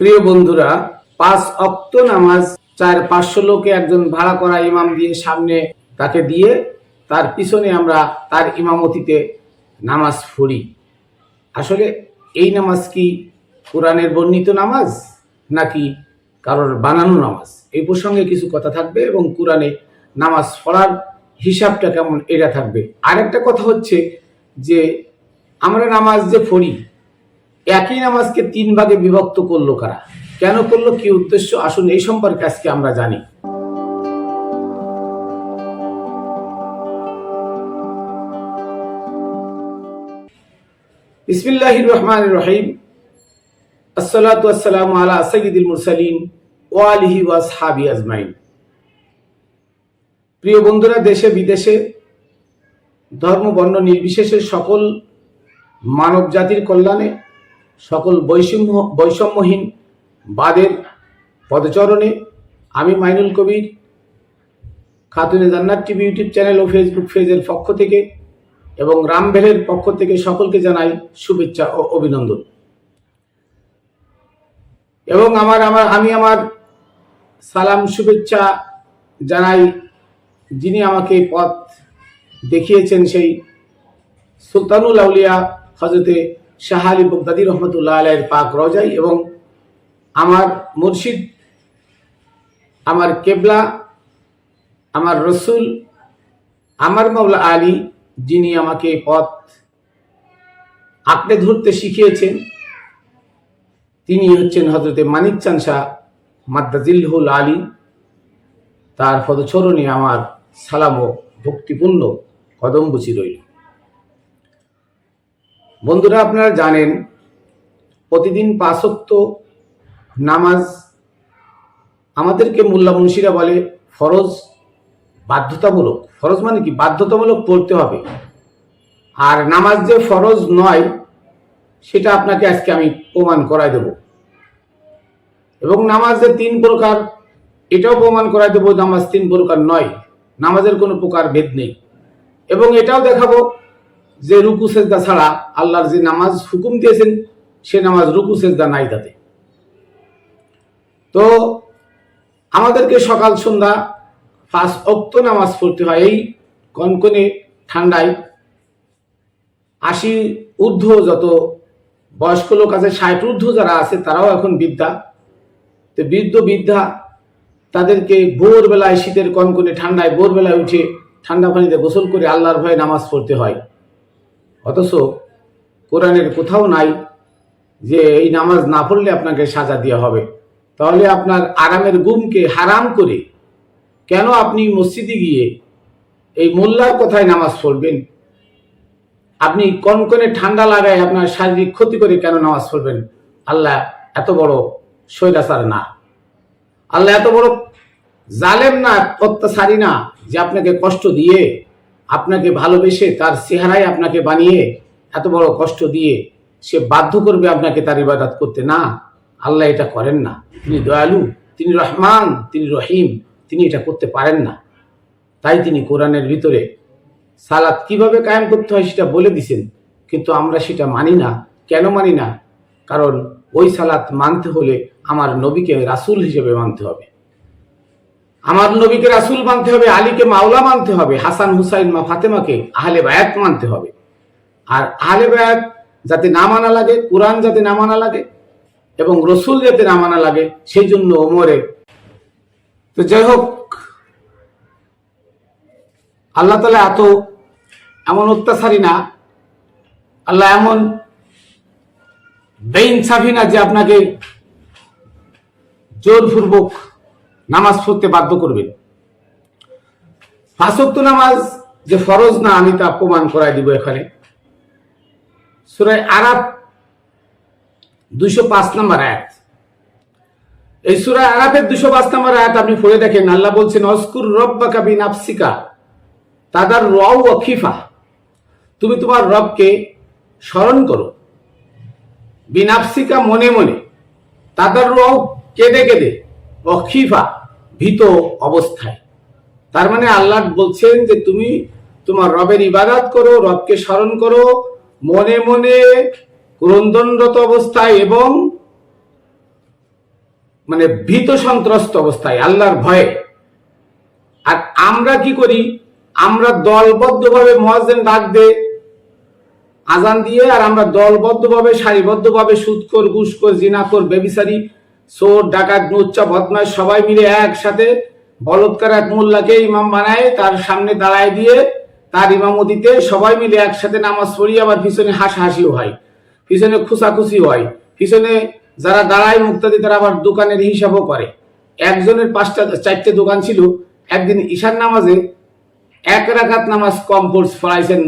প্রিয় বন্ধুরা, পাঁচ অক্ত নামাজ চার পাঁচশো লোকে একজন ভাড়া করা ইমাম দিয়ে সামনে তাকে দিয়ে তার পিছনে আমরা তার ইমামতিতে নামাজ পড়ি। আসলে এই নামাজ কি কোরআনের বর্ণিত নামাজ নাকি কারোর বানানো নামাজ? এই প্রসঙ্গে কিছু কথা থাকবে এবং কোরআনে নামাজ পড়ার হিসাবটা কেমন এটা থাকবে। আরেকটা কথা হচ্ছে যে আমরা নামাজ যে পড়ি একই নামাজকে তিন ভাগে বিভক্ত করল কারা? কেন করল? কি উদ্দেশ্য? আসুন এই সম্পর্কে আজকে আমরা জানি। বিসমিল্লাহির রহমান রহিম। আসসালাতু আসসালামু আলা সাইয়্যিদিল মুরসালিন ওয়া আলিহি ওয়া আসহাবি আজমাইন। প্রিয় বন্ধুরা, দেশে বিদেশে ধর্ম, বর্ণ নির্বিশেষে সকল মানব জাতির কল্যাণে সকল বৈষম্য, বৈষম্যহীন বাদের পদচরণে আমি Mainul Kabir, Khatune Jannat TV YouTube channel ও ফেসবুক পেজের পক্ষ থেকে এবং রামভেলের পক্ষ থেকে সকলকে জানাই শুভেচ্ছা ও অভিনন্দন। এবং আমার আমার, আমি আমার সালাম, শুভেচ্ছা জানাই যিনি আমাকে পথ দেখিয়েছেন সেই সুলতানুল আউলিয়া হজরতে শাহ আলী বগদাদি রহমতুল্লাহ আলাইয়ের পাক রজাই এবং আমার মুর্শিদ, আমার কেবলা, আমার রসুল, আমার মাওলা আলী, যিনি আমাকে পথ আঁকড়ে ধরতে শিখিয়েছেন, তিনি হচ্ছেন হজরতে মানিক চান শাহ মাদ্দাজিল্হুল আলী। তার পদচরণে আমার সালাম ও ভক্তিপূর্ণ কদম বুচি রইল। বন্ধুরা, আপনারা জানেন প্রতিদিন পাঁচক্ত নামাজ আমাদেরকে মোল্লা মুন্সিরা বলে ফরজ বাধ্যতামূলক। ফরজ মানে কি? বাধ্যতামূলক পড়তে হবে। আর নামাজ যে ফরজ নয়, সেটা আপনাকে আজকে আমি প্রমাণ করাই দেব। এবং নামাজ যে তিন প্রকার, এটাও প্রমাণ করাই দেবো নামাজ তিন প্রকার নয়। নামাজের কোনো প্রকার ভেদ নেই। এবং এটাও দেখাবো যে রুকু সেজদা ছাড়া আল্লাহর যে নামাজ হুকুম দিয়েছেন, সে নামাজ রুকু সেজদা নাই তাতে। তো আমাদেরকে সকাল, সন্ধ্যা পাঁচ অক্ত নামাজ পড়তে হয়। এই কনকনে ঠান্ডায় আশি ঊর্ধ্ব যত বয়স্ক লোক আছে, ষাট ঊর্ধ্ব যারা আছে, তারাও এখন বিদ্যা তো বৃদ্ধ, বৃদ্ধা তাদেরকে ভোরবেলায় শীতের কনকনে ঠান্ডায় ভোরবেলায় উঠে ঠান্ডা পানিতে গোসল করে আল্লাহর ভয়ে নামাজ পড়তে হয়। অথচ কোরআনের কোথাও নাই যে এই নামাজ না পড়লে আপনাকে সাজা দেওয়া হবে। তাহলে আপনার আরামের গুমকে হারাম করে কেন আপনি মসজিদে গিয়ে এই মোল্লার কথায় নামাজ পড়বেন? আপনি কনকনে ঠান্ডা লাগায় আপনার শারীরিক ক্ষতি করে কেন নামাজ পড়বেন? আল্লাহ এত বড় শৈলাচার না। আল্লাহ এত বড় জালেম না, অত্যাচারী না যে আপনাকে কষ্ট দিয়ে আপনাকে ভালোবেসে তার চেহারায় আপনাকে বানিয়ে এত বড় কষ্ট দিয়ে সে বাধ্য করবে আপনাকে তার ইবাদত করতে। না, আল্লাহ এটা করেন না। তিনি দয়ালু, তিনি রহমান, তিনি রহিম, তিনি এটা করতে পারেন না। তাই তিনি কোরআনের ভিতরে সালাত কীভাবে কায়েম করতে হয় সেটা বলে দিছেন, কিন্তু আমরা সেটা মানি না। কেন মানি না? কারণ ওই সালাত মানতে হলে আমার নবীকে রাসূল হিসেবে মানতে হবে। আমার নবীকে রাসুল মানতে হবে, আলীকে মাওলা মানতে হবে, হাসান হুসাইন মা ফাতেমাকে আহলে বায়াত মানতে হবে। আর আহলে বায়াত যাতে না মানা লাগে, কোরআন যাতে না মানা লাগে এবং রসুল যাতে না মানা লাগে সেই জন্য ওমরে। তো যাই হোক, আল্লাহ তালা এত এমন অত্যাচারী না, আল্লাহ এমন বেইনসাফি না যে আপনাকে জোরপূর্বক নামাজ পড়তে বাধ্য করবেন ফাঁসক্ত নামাজ যে ফরজ না, আমি তা প্রমাণ করাই দিব এখানে। সুরায় আরাব দুইশো পাঁচ নম্বর আয়াত। এই সুরায় আরাফের দুশো পাঁচ নম্বর আয়াত আপনি পড়ে দেখেন, আল্লাহ বলছেন অস্কুর রব্বা কাবি নাফসিকা তাদার রাও অখিফা তুমি তোমার রবকে স্মরণ করো। বিনাফসিকা মনে মনে, তাদার রাও কেঁদে কেঁদে অখিফা ভীত অবস্থায়। তার মানে আল্লাহ বলছেন যে তুমি তোমার রবের ইবাদত করো, রবকে স্মরণ করো, মনে মনে ক্রন্দনরত অবস্থায় এবং মানে ভীত সন্ত্রস্ত অবস্থায়, আল্লাহর ভয়ে। আর আমরা কি করি? আমরা দলবদ্ধভাবে মহাজেন ডাক দে আজান দিয়ে, আর আমরা দলবদ্ধভাবে, সারিবদ্ধভাবে সুদকর ঘুষকর জিনাকর বেবিসারি চোর, ডাকাত নুচ্চা বদমাস সবাই মিলে একসাথে বলৎকার এক মোল্লাকে ইমাম বানায়, তার সামনে দাঁড়ায় দিয়ে তার ইমামতিতে সবাই মিলে একসাথে নামাজ পড়ি, আবার পিছনে হাসাহাসিও হয়, পিছনে খুশাখুশি হয়, পিছনে যারা দাঁড়ায় মুক্তাদি তারা আবার দোকানের হিসাবও করে। একজনের পাঁচটা, চারটে দোকান ছিল, একদিন ঈশান নামাজে এক রাকাত নামাজ কম পড়, পড়াইছেন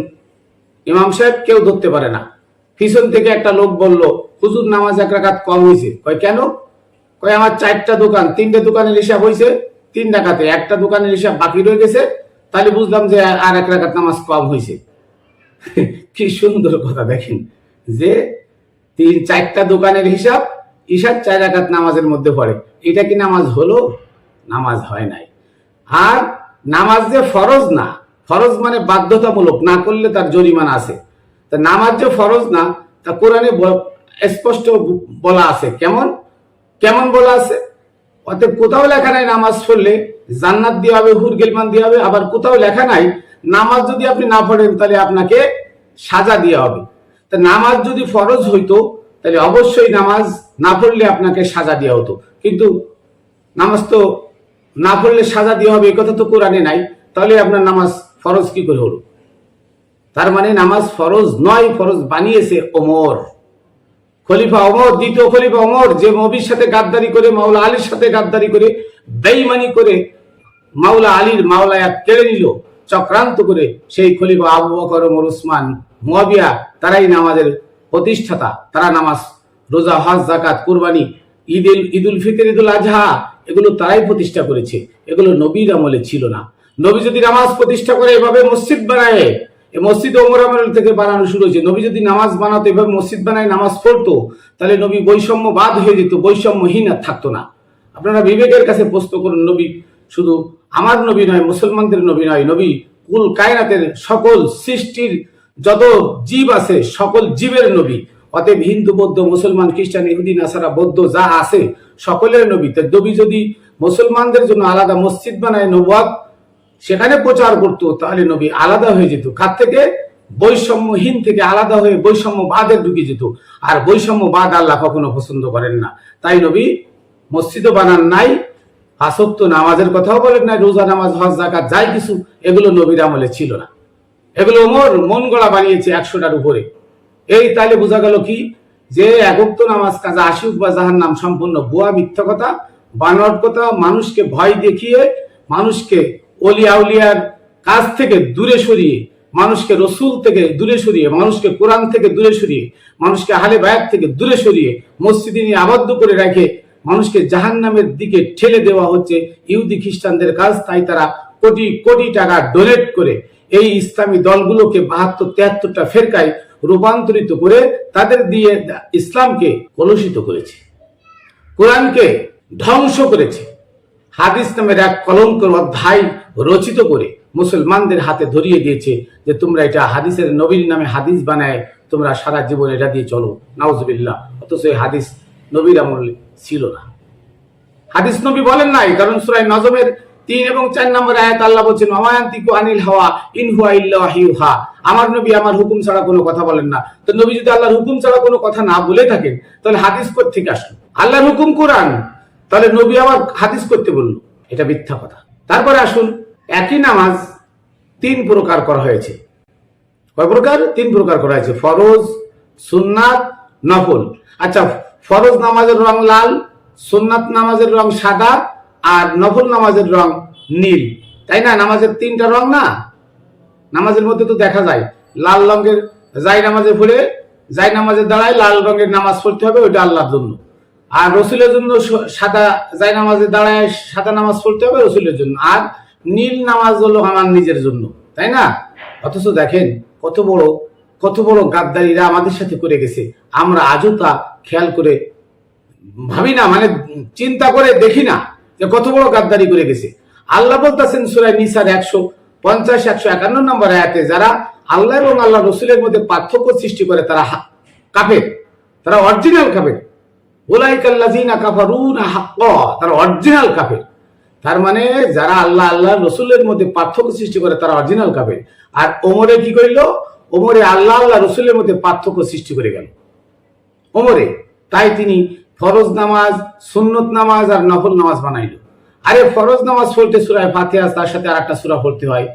ইমাম সাহেব, কেউ ধরতে পারে না। পিছন থেকে একটা লোক বলল, হুজুর, নামাজ এক রাকাত কম হয়েছে কেন? কয়, আমার চারটা দোকান, তিনটে দোকানের হিসাব হয়েছে তিন টাকাতে একটা দোকানের হিসাব বাকি রয়ে গেছে, তাহলে বুঝলাম যে আর এক রাকাত নামাজ কম হয়েছে কি সুন্দর কথা দেখেন, যে তিন, চারটা দোকানের হিসাব, ঈশার চার রাকাত নামাজের মধ্যে পড়ে। এটা কি নামাজ হলো? নামাজ হয় নাই। আর নামাজ যে ফরজ না, ফরজ মানে বাধ্যতামূলক, না করলে তার জরিমানা আছে। তা নামাজ যে ফরজ না, তা কোরআনে স্পষ্ট বলা আছে। কেমন? কেমন বলা আছে? অতএব কোথাও লেখা নাই নামাজ পড়লে, জান্নাত দিয়ে হবে, হুর গেলমান দিয়ে হবে, আবার কোথাও লেখা নাই, নামাজ যদি আপনি না পড়েন, তাহলে আপনাকে সাজা দেওয়া হবে। তা নামাজ যদি ফরজ হইতো, তাহলে অবশ্যই নামাজ না পড়লে আপনাকে সাজা দেওয়া হতো। কিন্তু নামাজ তো না পড়লে সাজা দেওয়া হবে, এ কথা তো কোরআনে নাই। তাহলে আপনার নামাজ ফরজ কি করে হলো? তার মানে নামাজ ফরজ নয়, ফরজ বানিয়েছে ওমর। খলিফা অমর দ্বিতীয় খলিফা অমর যে নবীর সাথে গাদ্দারি করে, মাওলা আলীর সাথে গাদ্দারি করে বেইমানি করে মাওলা আলীর মাওলায়াত কেড়ে নিল, চক্রান্ত করে সেই খলিফা আবু বকর, ওমর, উসমান, মুয়াবিয়া, তারাই নামাজের প্রতিষ্ঠাতা। তারা নামাজ, রোজা, হজ জাকাত কুরবানি ঈদ ঈদুল ফিতর, ঈদুল আজহা, এগুলো তারাই প্রতিষ্ঠা করেছে। এগুলো নবীর আমলে ছিল না। নবী যদি নামাজ প্রতিষ্ঠা করে, এভাবে মসজিদ বানায় মসজিদ ওমর আমল থেকে বানানো শুরু হয়েছে। নবী যদি নামাজ বানাতো, এভাবে মসজিদ বানায় নামাজ পড়তো, তাহলে নবী বৈষম্য বাদ হয়ে যেত, বৈষম্যহীন আর থাকতো না। আপনারা বিবেকের কাছে প্রশ্ন করুন, নবী শুধু আমার নবী নয়, মুসলমানদের নবী নয়, নবী কুল কায়নাতের সকল সৃষ্টির যত জীব আছে, সকল জীবের নবী। অতএব হিন্দু, বৌদ্ধ, মুসলমান, খ্রিস্টান, ইহুদি, নাসারা, বৌদ্ধ, যা আছে, সকলের নবী। তো নবী যদি মুসলমানদের জন্য আলাদা মসজিদ বানায় নবাব সেখানে প্রচার করতো, তাহলে নবী আলাদা হয়ে যেত। কার থেকে বৈষম্যহীন থেকে আলাদা হয়ে বৈষম্য বৈষম্যবাদে ঢুকে যেত। আর বৈষম্য বৈষম্যবাদ আল্লাহ কখনো পছন্দ করেন না। তাই নবী মসজিদও বানান নাই আসক্ত নামাজের কথাও বলেন নাই, রোজা নামাজ, হজ জাকাত যাই কিছু, এগুলো নবীর আমলে ছিল না। এগুলো ওমর মন গড়া বানিয়েছে একশোটার উপরে। এই তাহলে বোঝা গেল কি? যে একক্ত নামাজ কাজা আশিক বা জাহার নাম সম্পূর্ণ বুয়া মিথ্যা কথা, বানোয়াট কথা, মানুষকে ভয় দেখিয়ে, মানুষকে অলিয়া উলিয়ার কাজ থেকে দূরে সরিয়ে মানুষকে রসুল থেকে দূরে সরিয়ে, মানুষকে কোরআন থেকে দূরে সরিয়ে, মানুষকে আহলে বায়াত থেকে দূরে সরিয়ে, মসজিদে নিয়ে আবদ্ধ করে রাখে মানুষকে জাহান নামের দিকে ঠেলে দেওয়া হচ্ছে। ইহুদি খ্রিস্টানদের কাজ, তাই তারা কোটি কোটি টাকা ডোনেট করে এই ইসলামী দলগুলোকে বাহাত্তর, তেহাত্তরটা ফেরকায় রূপান্তরিত করে তাদের দিয়ে ইসলামকে কলুষিত করেছে। কোরআনকে ধ্বংস করেছে। হাদিস নামের এক কলঙ্কর অধ্যায় রচিত করে মুসলমানদের হাতে ধরিয়ে দিয়েছে যে তোমরা এটা হাদিসের নবীর নামে হাদিস বানায়, তোমরা সারা জীবন এটা দিয়ে চলো। নাউজবিল্লাহ। অথচ এই হাদিস নবীর আমলে ছিল না। হাদিস নবী বলেন নাই, কারণ সুরাই নজমের তিন এবং চার নম্বর আয়াত আল্লাহ বলছেন অমায়ান্তিকু আনিল হাওয়া ইন হুয়া ইল্লা ওয়াহিয়ুহা। আমার নবী আমার হুকুম ছাড়া কোনো কথা বলেন না। তো নবী যদি আল্লাহর হুকুম ছাড়া কোনো কথা না বলে থাকেন, তাহলে হাদিস থেকে আসলো? আল্লাহর হুকুম কোরআন। তাহলে নবী আবার হাদিস করতে বলল, এটা মিথ্যা কথা। তারপরে আসুন, একই নামাজ তিন প্রকার করা হয়েছে। কয় প্রকার? তিন প্রকার করা হয়েছে। ফরজ, সুন্নাত, নফল। আচ্ছা ফরজ নামাজের রং লাল, সুন্নাত নামাজের রং সাদা, আর নফল নামাজের রং নীল। তাই না? নামাজের তিনটা রং না? নামাজের মধ্যে তো দেখা যায়, লাল রঙের, যাই নামাজে পড়ে, যাই নামাজে দাঁড়ায়, লাল রঙের নামাজ পড়তে হবে, ওইটা আল্লাহর জন্য। আর রসুলের জন্য সাদা যাই নামাজে দাঁড়ায় সাদা নামাজ পড়তে হবে রসুলের জন্য। আর নীল নামাজ হলো আমার নিজের জন্য, তাই না? অথচ দেখেন, কত বড় কত বড় গাদ্দারিরা আমাদের সাথে করে গেছে। আমরা আজও তা খেয়াল করে ভাবি না মানে চিন্তা করে দেখি না যে কত বড় গাদ্দারি করে গেছে। আল্লাহ বলতেছেন সুরাই নিসার একশো পঞ্চাশ, একশো একান্ন নম্বর আয়াতে, যারা আল্লাহ এবং আল্লাহ রসুলের মধ্যে পার্থক্য সৃষ্টি করে, তারা কাফের, তারা অরিজিনাল কাফের। ওলাইকাল্লাজিনা কাফারুনা হাক্ক, তারা অরিজিনাল কাফের। তার মানে যারা আল্লাহ আল্লাহ, রসুলের মধ্যে পার্থক্য সৃষ্টি করে, তারা অরিজিনাল কাফের। আর ওমরে কি করিল? ওমরে আল্লাহ আল্লাহ, রসুলের মধ্যে পার্থক্য সৃষ্টি করে গেল। ওমরে, তাই তিনি ফরজ নামাজ, সুন্নত নামাজ আর নফল নামাজ বানাইল। আরে ফরজ নামাজ পড়তে সুরায় ফাতিহা, তার সাথে আর একটা সুরা পড়তে হয়।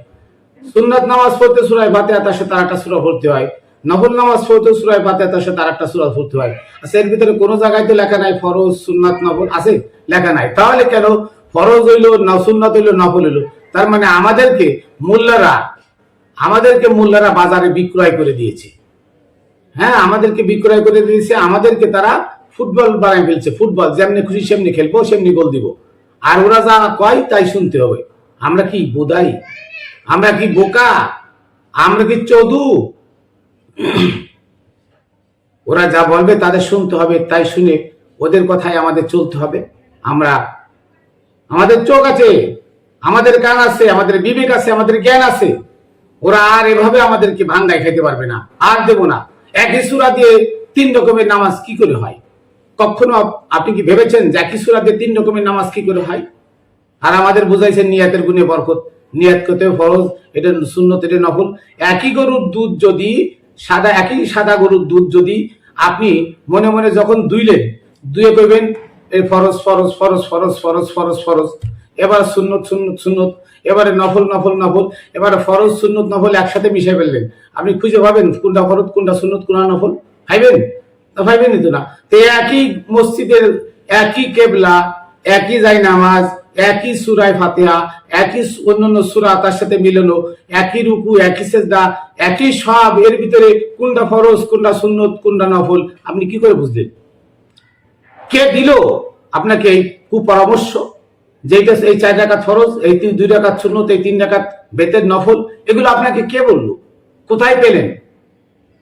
সুন্নত নামাজ পড়তে সুরায় ফাতিহা, তার সাথে আর একটা সুরা পড়তে হয়। নফল নামাজ পড়তে সুরায় ফাতিহা, তার সাথে আর একটা সুরা পড়তে হয় আচ্ছা এর ভিতরে কোনো জায়গায় তো লেখা নাই ফরজ, সুন্নাত নফল আছে? লেখা নাই। তাহলে কেন? ফরজ হইল না, সুন্নাত হইল নফল হইল। তার মানে আমাদেরকে মোল্লারা আমাদেরকে মোল্লারা বাজারে বিক্রয় করে দিয়েছে। হ্যাঁ আমাদেরকে বিক্রয় করে দিয়েছে, আমাদেরকে তারা ফুটবল বানায় ফেলছে। ফুটবল, যেমনি খুশি সেমনি খেলব, সেমনি গোল দিব। আর ওরা যা কয়, তাই শুনতে হবে। আমরা কি বোধাই? আমরা কি বোকা? আমরা কি চৌধু ওরা যা বলবে তাদের শুনতে হবে, তাই শুনে ওদের কথায় আমাদের চলতে হবে। আমরা, আমাদের চোখ আছে, আমাদের কান আছে, আমাদের বিবেক আছে, আমাদের জ্ঞান আছে। ওরা আর এভাবে আমাদেরকে ভাঙ্গায় খেতে পারবে না, আর দেব না। একই সুরা দিয়ে তিন রকমের নামাজ কি করে হয়? কখনো আপনি কি ভেবেছেন যে একই সুরা দিয়ে তিন রকমের নামাজ কি করে হয়? আর আমাদের বুঝাইছেন নিয়াতের গুণে বরকত। নিয়াত করতে ফরজ, এটা শূন্যত এটা নফল। একই গরুর দুধ যদি সাদা, একই সাদা গরুর দুধ যদি আপনি মনে মনে যখন দুইলেন দুয়ে করবেন এই ফরজ ফরজ ফরজ ফরজ ফরজ ফরজ ফরজ। এবার সুন্নত সুন্নত সুন্নত, এবারে নফল নফল নফল, এবারে ফরজ, সুন্নত, নফল একসাথে মিশে ফেললেন। আপনি খুঁজে পাবেন কোনটা ফরজ, কোনটা সুন্নত, কোনটা নফল। ভাইবেন? ভাইবেনই তো না। তো একই মসজিদের একই কেবলা, একই যাই নামাজ একই সুরায় ফাতিহা, একই অন্যান্য সুরা তার সাথে মিলানো, একই রুকু, একই সেজদা, একই সব এর ভিতরে কোনটা ফরজ, কোনটা সুন্নত, কোনটা নফল, আপনি কি করে বুঝলেন? কে দিল আপনাকে কুপরামর্শ যেটা এই চার টাকা ফরজ, এই তিন দুই টাকা সুন্নত, এই তিন টাকা বেতের নফল, এগুলো আপনাকে কে বলল? কোথায় পেলেন?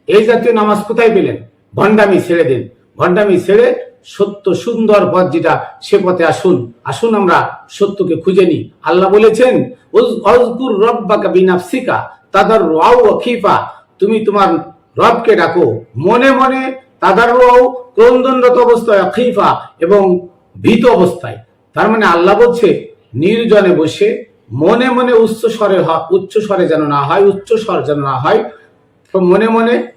এই জাতীয় নামাজ কোথায় পেলেন? ভণ্ডামি ছেড়ে দিন। ভণ্ডামি ছেড়ে সত্য সুন্দর পথ যেটা, সে পথে আসুন। আসুন আমরা সত্যকে খুঁজে নিই। আল্লাহ বলেছেন, "উজ- অজকুর রব্বাকা বিনাফসিকা তাদার রাও খিফা তুমি তোমার রবকে ডাকো। মনে মনে তাদার রাও ক্রন্দনরত অবস্থায় খিফা এবং ভীত অবস্থায়। তার মানে আল্লাহ বলছে, নির্জনে বসে মনে মনে উচ্চ স্বরে উচ্চ স্বরে যেন না হয়, উচ্চ স্বর যেন না হয়, মনে মনে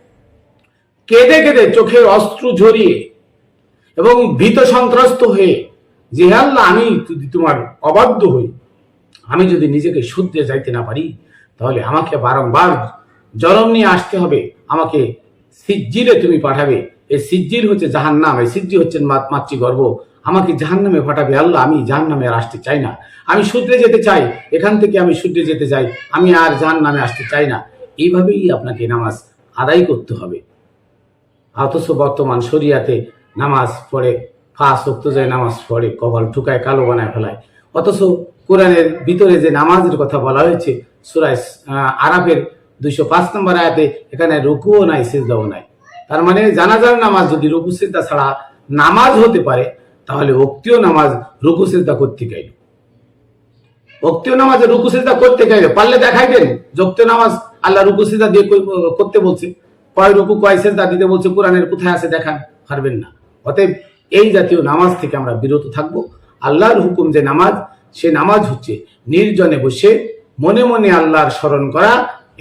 কেঁদে কেঁদে চোখের অস্ত্র ঝরিয়ে এবং ভীত সন্ত্রস্ত হয়ে যে আল্লাহ, আমি যদি তোমার অবাধ্য হই, আমি যদি নিজেকে শুদ্ধে যাইতে না পারি, তাহলে আমাকে বারংবার জনম নিয়ে আসতে হবে। আমাকে সিজ্জিলে তুমি পাঠাবে। এই সিজ্জিল হচ্ছে জাহান নাম এই সিজ্জি হচ্ছে মা- মাতৃগর্ভ। আমাকে জাহান নামে পাঠাবে আল্লাহ, আমি জাহান নামে আর আসতে চাই না। আমি শুদ্ধে যেতে চাই, এখান থেকে আমি শুদ্ধে যেতে চাই, আমি আর জাহান নামে আসতে চাই না। এইভাবেই আপনাকে নামাজ আদায় করতে হবে। অথচ বর্তমান শরিয়াতে নামাজ পড়ে ফাঁস শক্ত যায় নামাজ পড়ে কপাল ঠুকায় কালো বানায় ফেলায়। অথচ কোরআনের ভিতরে যে নামাজের কথা বলা হয়েছে আহ, আরাফের দুইশো পাঁচ নম্বর আয়াতে এখানে রুকুও নাই সিজদাও নাই। তার মানে জানাজার নামাজ যদি রুকু সিজদা ছাড়া নামাজ হতে পারে তাহলে অক্তিও নামাজ রুকু সিজদা করতে গেল। ভক্তীয় নামাজে রুকু সিজদা করতে গেলে। পারলে দেখাই দেন যক্তীয় নামাজ আল্লাহ রুকু সিজদা দিয়ে করতে বলছে। কয় রুকু কয় সিজদা দিতে বলছে কোরআনের কোথায় আছে দেখান পারবেন না। অতএব এই জাতীয় নামাজ থেকে আমরা বিরত থাকব। আল্লাহর হুকুম যে নামাজ, সে নামাজ হচ্ছে নির্জনে বসে মনে মনে আল্লাহর স্মরণ করা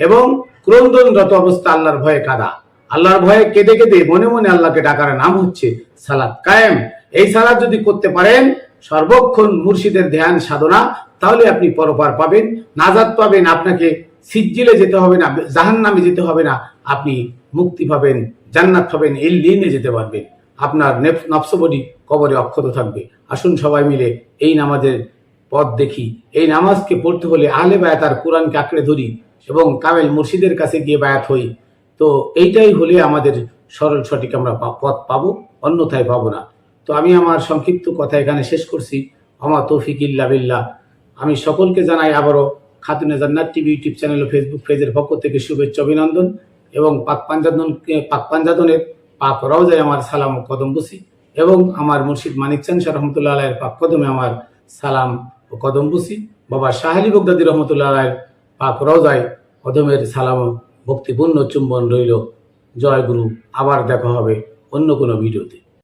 এবং ক্রন্দনরত অবস্থা আল্লাহর ভয়ে কাদা। আল্লাহর ভয়ে কেঁদে কেঁদে মনে মনে আল্লাহকে ডাকার নাম হচ্ছে সালাত কায়েম। এই সালাত যদি করতে পারেন, সর্বক্ষণ মুর্শিদের ধ্যান সাধনা, তাহলে আপনি পরপার পাবেন নাজাদ পাবেন, আপনাকে সিজ্জিলে যেতে হবে না জাহান নামে যেতে হবে না, আপনি মুক্তি পাবেন, জান্নাত পাবেন, এই লিনে যেতে পারবেন। আপনার নেফ- নফসবডি কবরে অক্ষত থাকবে। আসুন সবাই মিলে এই নামাজের পথ দেখি। এই নামাজকে পড়তে হলে আহলে বায়াত আর কোরআনকে আঁকড়ে ধরি এবং কামেল মুর্শিদের কাছে গিয়ে বায়াত হই। তো এইটাই হলে আমাদের সরল সঠিক আমরা পথ পাবো, অন্যথায় পাবো না। তো আমি আমার সংক্ষিপ্ত কথা এখানে শেষ করছি। আমার তৌফিক ইল্লা বিল্লাহ। আমি সকলকে জানাই আবারও Khatune Jannat TV, YouTube channel ও ফেসবুক পেজের পক্ষ থেকে শুভেচ্ছা, অভিনন্দন এবং পাক পাঞ্জাদনকে পাক পাঞ্জাদনের পাক রওজায় আমার সালাম ও কদম বুসি এবং আমার মুর্শিদ মানিক চান শাহ রহমতুল্লাহ আলাইয়ের পাক কদমে আমার সালাম ও কদম বুসি বাবা শাহালি বগদাদি রহমতুল্লাহ আলাইয়ের পাক রওজায় কদমের সালাম ভক্তিপূর্ণ চুম্বন রইল। জয় গুরু, আবার দেখা হবে অন্য কোনো ভিডিওতে।